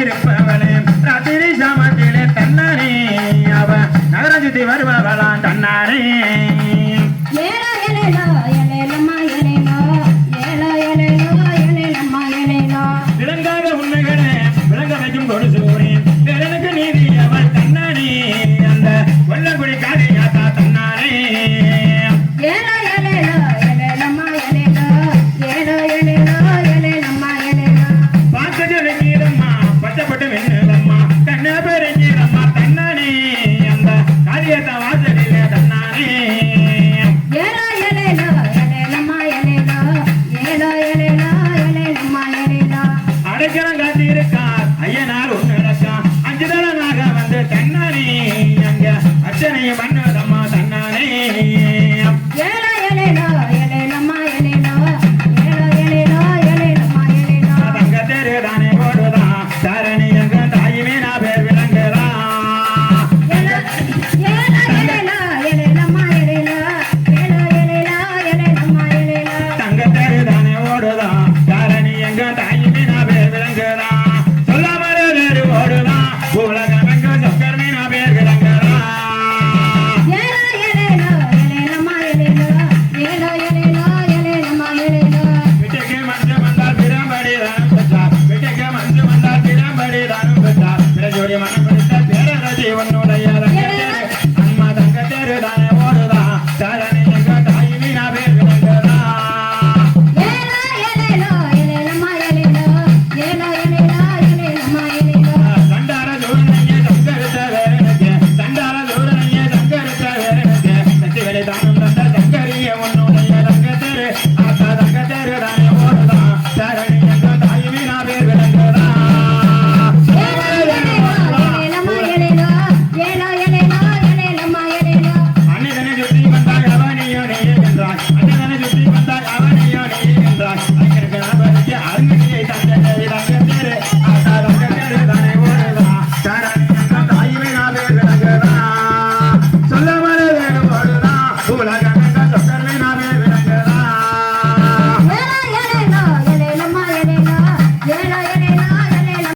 இருப்பவளே ராத்திரி சாமத்திலே தன்னாரே. அவ நகரம் சுத்தி வருபவளான் தன்னாரே. quiere estar en Aro. Gloria María.